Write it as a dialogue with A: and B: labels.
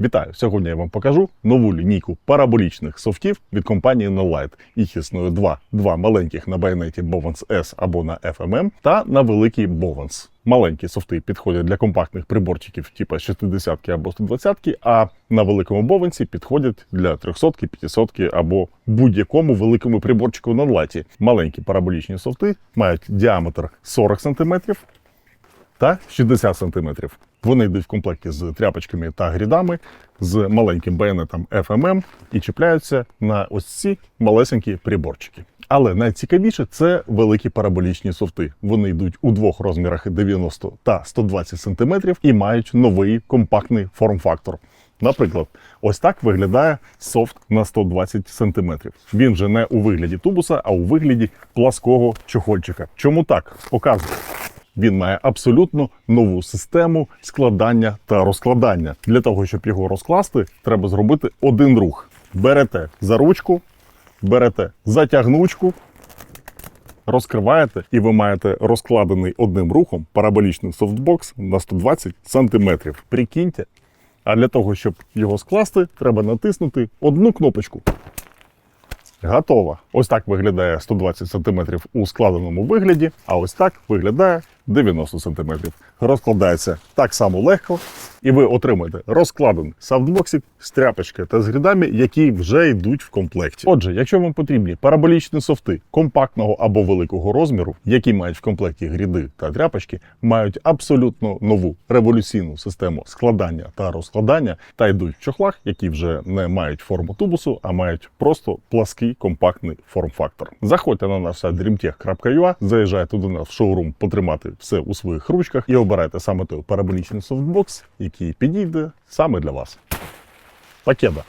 A: Вітаю! Сьогодні я вам покажу нову лінійку параболічних софтів від компанії Nolight. Їх існує два: два маленьких на байонеті Bovans S або на FMM та на великий Bovans. Маленькі софти підходять для компактних приборчиків типу 60 або 120 а на великому бовенсі підходять для 300 500 або будь-якому великому приборчику на латі. Маленькі параболічні софти мають діаметр 40 см та 60 см. Вони йдуть в комплекті з тряпочками та грідами, з маленьким байонетом FMM і чіпляються на ось ці малесенькі приборчики. Але найцікавіше це великі параболічні софти. Вони йдуть у двох розмірах 90 та 120 см і мають новий компактний форм-фактор. Наприклад, ось так виглядає софт на 120 см. Він вже не у вигляді тубуса, а у вигляді плаского чохольчика. Чому так? Показую. Він має абсолютно нову систему складання та розкладання. Для того, щоб його розкласти, треба зробити один рух. Берете за ручку, берете затягнучку, розкриваєте, і ви маєте розкладений одним рухом параболічний софтбокс на 120 см. Прикиньте. А для того, щоб його скласти, треба натиснути одну кнопочку. Готово. Ось так виглядає 120 см у складеному вигляді, а ось так виглядає 90 см. Розкладається так само легко, і ви отримаєте розкладений софтбоксик з тряпочкою та з грідами, які вже йдуть в комплекті. Отже, якщо вам потрібні параболічні софти компактного або великого розміру, які мають в комплекті гріди та тряпочки, мають абсолютно нову революційну систему складання та розкладання, та йдуть в чохлах, які вже не мають форму тубусу, а мають просто плаский компактний форм-фактор. Заходьте на наш сайт dreamtech.ua, заїжджайте до нас в шоурум потримати все у своїх ручках і обирайте саме той параболічний софтбокс, який підійде саме для вас. Покеда!